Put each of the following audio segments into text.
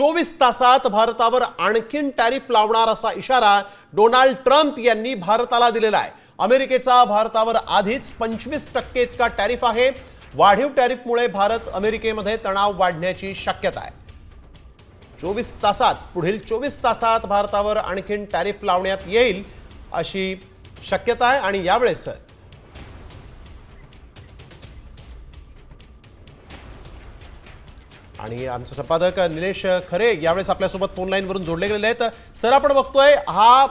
चोवीस तासात भारतावर आणखीन टॅरिफ लावणार असा इशारा डोनाल्ड ट्रम्प यांनी भारताला दिलेला आहे. अमेरिकेचा भारतावर आधीच पंचवीस टक्के इतका टॅरिफ आहे. वाढीव टॅरिफमुळे भारत अमेरिकेमध्ये तणाव वाढण्याची शक्यता आहे. चोवीस तासात पुढील चोवीस तासात भारतावर आणखीन टॅरिफ लावण्यात येईल अशी शक्यता आहे आणि यावेळेस आणि आमचे संपादक निलेश खरे यावेळेस आपल्यासोबत फोन लाईनवरून जोडले गेलेले आहेत. सर आपण बघतोय हा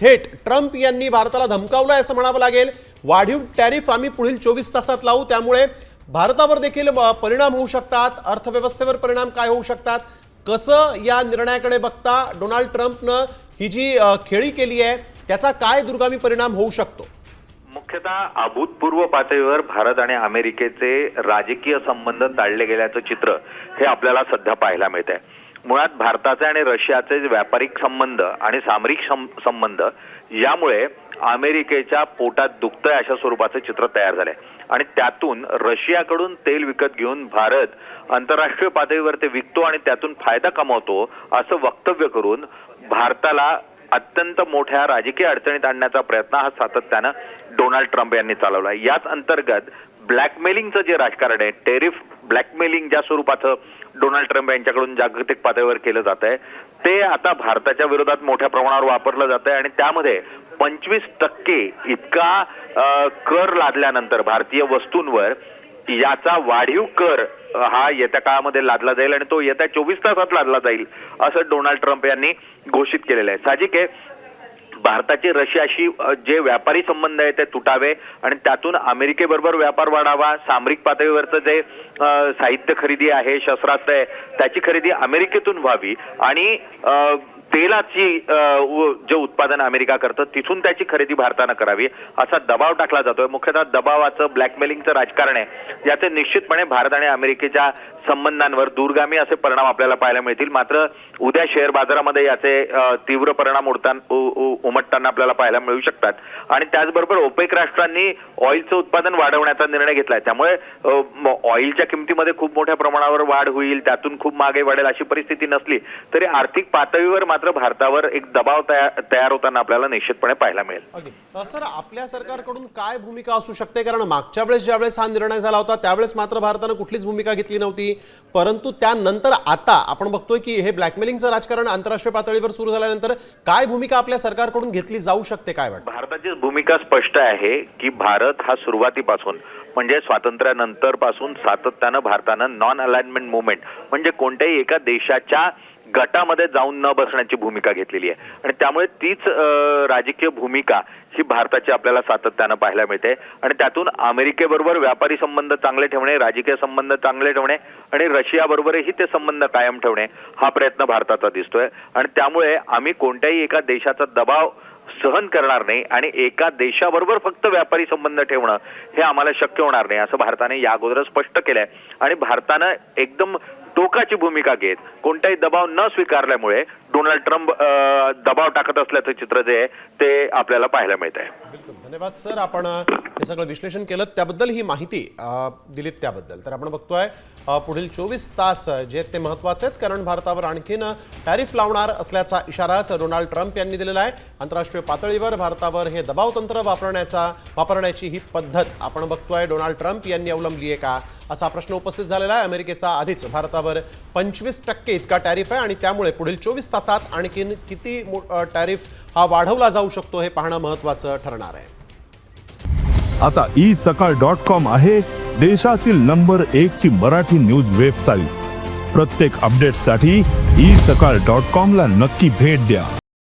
थेट ट्रम्प यांनी भारताला धमकावला असं म्हणावं लागेल. वाढीव टॅरिफ आम्ही पुढील चोवीस तासात लावू. त्यामुळे भारतावर देखील परिणाम होऊ शकतात. अर्थव्यवस्थेवर परिणाम काय होऊ शकतात? कसं या निर्णयाकडे बघता? डोनाल्ड ट्रम्पनं ही जी खेळी केली आहे त्याचा काय दुर्गामी परिणाम होऊ शकतो? मुख्यतः अभूतपूर्व पातळीवर भारत आणि अमेरिकेचे राजकीय संबंध ताळले गेल्याचं चित्र हे आपल्याला सध्या पाहायला मिळत आहे मुळात भारताचे आणि रशियाचे व्यापारिक संबंध आणि सामरिक सं- संबंध यामुळे अमेरिकेच्या पोटात दुखतंय अशा स्वरूपाचं चित्र तयार झालंय. आणि त्यातून रशियाकडून तेल विकत घेऊन भारत आंतरराष्ट्रीय पातळीवर ते विकतो आणि त्यातून फायदा कमावतो असं वक्तव्य करून भारताला अत्यंत मोठ्या राजकीय अडचणीत आणण्याचा प्रयत्न हा सातत्यानं डोनाल्ड ट्रम्प यांनी चालवला याच अंतर्गत ब्लॅकमेलिंगचं जे राजकारण आहे टेरिफ ब्लॅकमेलिंग ज्या स्वरूपाचं डोनाल्ड ट्रम्प यांच्याकडून जागतिक पातळीवर केलं जात आहे ते आता भारताच्या विरोधात मोठ्या प्रमाणावर वापरलं जात आहे आणि त्यामध्ये पंचवीस टक्के इतका कर लादल्यानंतर भारतीय वस्तूंवर याचा वाढीव कर हा येत्या काळामध्ये लादला जाईल आणि तो येत्या चोवीस तासात लादला जाईल असं डोनाल्ड ट्रम्प यांनी घोषित केलेलं आहे. साहजिक आहे भारताचे रशियाशी जे व्यापारी संबंध आहे ते तुटावे आणि त्यातून अमेरिकेबरोबर व्यापार वाढावा सामरिक पातळीवरचं जे साहित्य खरेदी आहे शस्त्रास्त्र आहे त्याची खरेदी अमेरिकेतून व्हावी आणि तेलाची जे उत्पादन अमेरिका करतं तिथून त्याची खरेदी भारतानं करावी असा दबाव टाकला जातोय. मुख्यतः दबावाचं ब्लॅकमेलिंगचं राजकारण आहे. याचे निश्चितपणे भारत आणि अमेरिकेच्या संबंधांवर दूरगामी असे परिणाम आपल्याला पाहायला मिळतील. मात्र उद्या शेअर बाजारामध्ये याचे तीव्र परिणाम उडताना उमटताना आपल्याला पाहायला मिळू शकतात. आणि त्याचबरोबर ओपेक राष्ट्रांनी ऑइलचं उत्पादन वाढवण्याचा निर्णय घेतलाय. त्यामुळे ऑइलच्या किमतीमध्ये खूप मोठ्या प्रमाणावर वाढ होईल त्यातून खूप मागे वाढेल अशी परिस्थिती नसली तरी आर्थिक पातळीवर मात्र भारतावर एक दबाव तयार तयार होताना आपल्याला निश्चितपणे पाहायला मिळेल. सर आपल्या सरकारकडून काय भूमिका असू शकते? कारण मागच्या वेळेस ज्यावेळेस हा निर्णय झाला होता त्यावेळेस मात्र भारतानं कुठलीच भूमिका घेतली नव्हती. परंतु त्यानंतर आता आपण बघतोय की हे ब्लॅकमेलिंगचं राजकारण आंतरराष्ट्रीय पातळीवर सुरू झाल्यानंतर काय भूमिका आपल्या सरकारकडून घेतली जाऊ शकते काय वाटतं? भारताची भूमिका स्पष्ट आहे की भारत हा सुरुवातीपासून म्हणजे स्वातंत्र्यानंतरपासून सातत्यानं भारतानं नॉन अलाइनमेंट मुवमेंट म्हणजे कोणत्याही एका देशाच्या गटामध्ये जाऊन न बसण्याची भूमिका घेतलेली आहे. आणि त्यामुळे तीच राजकीय भूमिका ही भारताची आपल्याला सातत्यानं पाहायला मिळते. आणि त्यातून अमेरिकेबरोबर व्यापारी संबंध चांगले ठेवणे राजकीय संबंध चांगले ठेवणे आणि रशियाबरोबरही ते संबंध कायम ठेवणे हा प्रयत्न भारताचा दिसतोय. आणि त्यामुळे आम्ही कोणत्याही एका देशाचा दबाव सहन करणार नाही आणि एका देशाबरोबर फक्त व्यापारी संबंध ठेवणं हे आम्हाला शक्य होणार नाही असं भारताने या अगोदर स्पष्ट केलंय. आणि भारतानं एकदम टोकाची भूमिका घेत कोणताही दबाव न स्वीकारल्यामुळे डोनाल्ड ट्रम्प दबाव टाकत असल्याचं चित्र जे आहे ते आपल्याला पाहायला मिळत आहे. धन्यवाद सर. आपण हे सगळं विश्लेषण केलं. त्याबद्दल ही माहिती दिलीत त्याबद्दल. तर आपण बघतोय पुढील चोवीस तास जे ते महत्त्वाचे आहेत कारण भारतावर आणखीन टॅरिफ लावणार असल्याचा इशाराच डोनाल्ड ट्रम्प यांनी दिलेला आहे. आंतरराष्ट्रीय पातळीवर भारतावर हे दबाव तंत्र वापरण्याचा वापरण्याची ही पद्धत आपण बघतोय. डोनाल्ड ट्रम्प यांनी अवलंबली आहे का? असा प्रश्न उपस्थित झालेला आहे. अमेरिकेचा आधीच भारतावर पंचवीस टक्के इतका टॅरिफ आहे आणि त्यामुळे पुढील चोवीस तासात आणखीन किती टॅरिफ हा वाढवला जाऊ शकतो हे पाहणं महत्वाचं ठरणार आहे. आता ई सकाळ डॉट कॉम आहे देशातील नंबर एक ची मराठी न्यूज वेबसाईट. प्रत्येक अपडेटसाठी ई सकाळ डॉट कॉम ला नक्की भेट द्या.